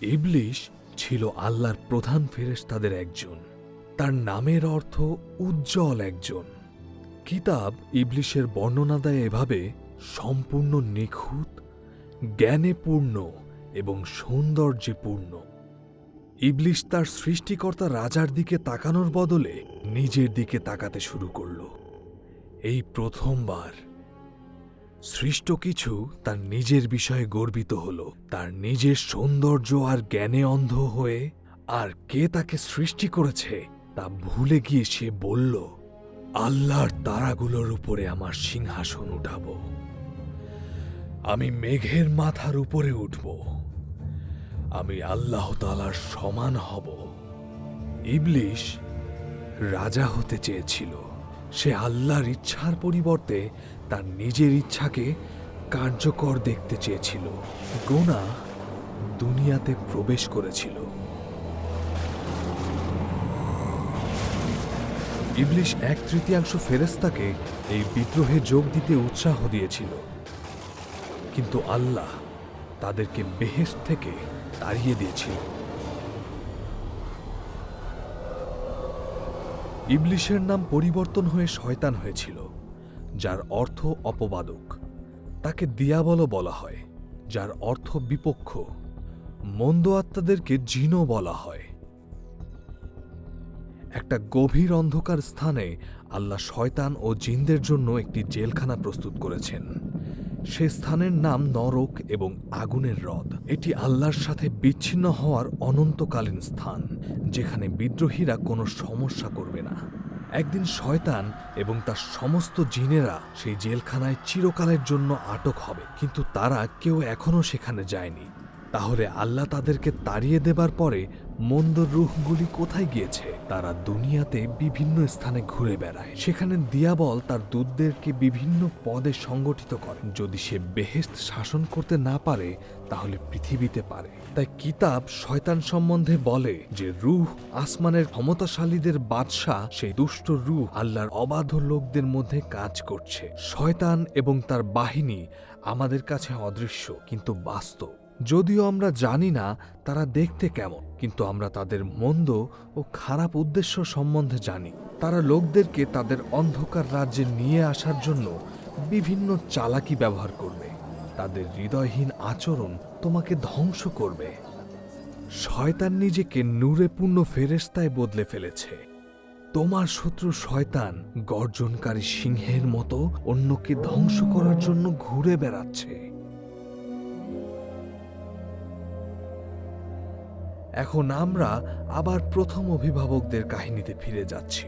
ইবলিশ ছিল আল্লাহর প্রধান ফেরেশতাদের একজন। তার নামের অর্থ উজ্জ্বল একজন। কিতাব ইবলিশের বর্ণনা দেয় এভাবে, সম্পূর্ণ নিখুঁত জ্ঞানে পূর্ণ এবং সৌন্দর্যে পূর্ণ ইবলিশ তার সৃষ্টিকর্তা রাজার দিকে তাকানোর বদলে নিজের দিকে তাকাতে শুরু করল। এই প্রথমবার সৃষ্ট কিছু তার নিজের বিষয়ে গর্বিত হল। তার নিজের সৌন্দর্য আর জ্ঞানে অন্ধ হয়ে আর কে তাকে সৃষ্টি করেছে তা ভুলে গিয়ে সে বলল, আল্লাহর তারাগুলোর উপরে আমার সিংহাসন উঠাব। আমি মেঘের মাথার উপরে উঠব। আমি আল্লাহ তালার সমান হব। ইবলিশ রাজা হতে চেয়েছিল। সে আল্লাহর ইচ্ছার পরিবর্তে তার নিজের ইচ্ছাকে কার্যকর দেখতে চেয়েছিল। গোনা দুনিয়াতে প্রবেশ করেছিল। ইবলিশ এক তৃতীয়াংশ ফেরেস্তাকে এই বিদ্রোহে যোগ দিতে উৎসাহ দিয়েছিল। কিন্তু আল্লাহ তাদেরকে বেহেস্ত থেকে তাড়িয়ে দিয়েছিল। ইবলিশের নাম পরিবর্তন হয়ে শয়তান হয়েছিল, যার অর্থ অপবাদক। তাকে দিয়াবলও বলা হয়, যার অর্থ বিপক্ষ। মন্দ আত্মাদেরকে জিনও বলা হয়। একটা গভীর অন্ধকার স্থানে আল্লাহ শয়তান ও জিনদের জন্য একটি জেলখানা প্রস্তুত করেছেন। সে স্থানের নাম নরক এবং আগুনের হ্রদ। এটি আল্লাহর সাথে বিচ্ছিন্ন হওয়ার অনন্তকালীন স্থান, যেখানে বিদ্রোহীরা কোনো সমস্যা করবে না। একদিন শয়তান এবং তার সমস্ত জিনেরা সেই জেলখানায় চিরকালের জন্য আটক হবে, কিন্তু তারা কেউ এখনও সেখানে যায়নি। তাহলে আল্লাহ তাদেরকে তাড়িয়ে দেবার পরে মন্দ রুহগুলি কোথায় গিয়েছে? তারা দুনিয়াতে বিভিন্ন স্থানে ঘুরে বেড়ায়। সেখানে দিয়াবল তার দূতদেরকে বিভিন্ন পদে সংগঠিত করে। যদি সে বেহেস্ত শাসন করতে না পারে, তাহলে পৃথিবীতে পারে। তাই কিতাব শয়তান সম্বন্ধে বলে যে, রুহ আসমানের ক্ষমতাশালীদের বাদশাহ, সেই দুষ্ট রুহ আল্লাহর অবাধ লোকদের মধ্যে কাজ করছে। শয়তান এবং তার বাহিনী আমাদের কাছে অদৃশ্য, কিন্তু বাস্তব। যদিও আমরা জানি না তারা দেখতে কেমন, কিন্তু আমরা তাদের মন্দ ও খারাপ উদ্দেশ্য সম্বন্ধে জানি। তারা লোকদেরকে তাদের অন্ধকার রাজ্যে নিয়ে আসার জন্য বিভিন্ন চালাকি ব্যবহার করবে। তাদের হৃদয়হীন আচরণ তোমাকে ধ্বংস করবে। শয়তান নিজেকে নূরে পূর্ণ ফেরেস্তায় বদলে ফেলেছে। তোমার শত্রু শয়তান গর্জনকারী সিংহের মতো অন্যকে ধ্বংস করার জন্য ঘুরে বেড়াচ্ছে। এখন আমরা আবার প্রথম অভিভাবকদের কাহিনীতে ফিরে যাচ্ছি।